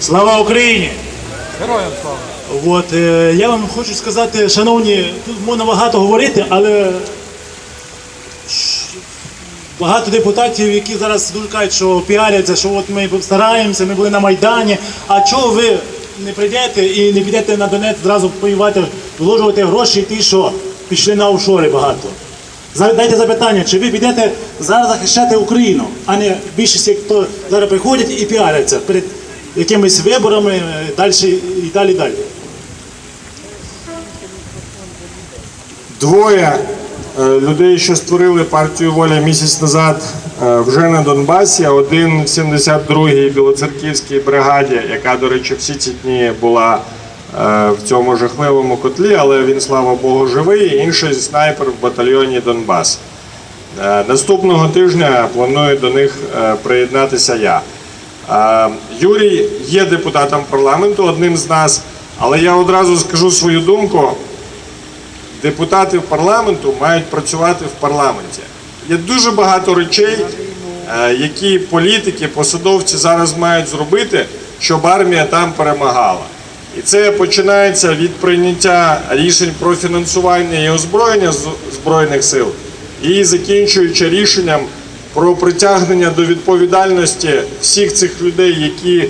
Слава Україні! Героям слава! От, е, я вам хочу сказати, шановні, тут можна багато говорити, але багато депутатів, які зараз дуже кажуть, що піаряться, що от ми стараємося, ми були на Майдані. А чого ви не прийдете і не підете на Донець зразу воювати, вложувати гроші і ті, що пішли на офшори багато? Задайте запитання, чи ви підете зараз захищати Україну, а не більшість, хто зараз приходять і піаряться перед якимись виборами е, далі і далі далі. Двоє е, людей, що створили партію воля місяць назад, е, вже на Донбасі. Один в 72-й білоцерківській бригаді, яка, до речі, всі ці дні була в цьому жахливому котлі, але він, слава Богу, живий. Інший снайпер в батальйоні Донбас. Е, Наступного тижня планую до них е, приєднатися я. Е, Юрій є депутатом парламенту, одним з нас, але я одразу скажу свою думку депутати парламенту мають працювати в парламенті. Є дуже багато речей, е, які політики, посадовці зараз мають зробити, щоб армія там перемагала. І це починається від прийняття рішень про фінансування і озброєння збройних сил, і закінчуючи рішенням про притягнення до відповідальності всіх цих людей, які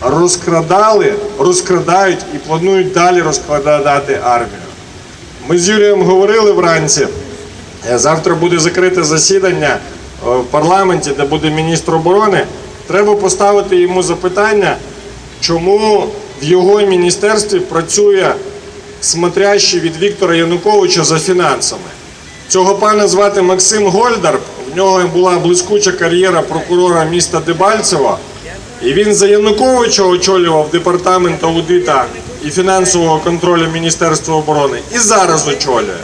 розкрадали, розкрадають і планують далі розкрадати армію. Ми з Юрієм говорили вранці. е, Завтра буде закрите засідання е, в парламенті, де буде міністр оборони. Треба поставити йому запитання, чому в його міністерстві працює смотрящий від Віктора Януковича за фінансами. Цього пана звати Максим Гольдар. В нього була блискуча кар'єра прокурора міста Дебальцево. І він за Януковича очолював департамент аудита і фінансового контролю Міністерства оборони. І зараз очолює.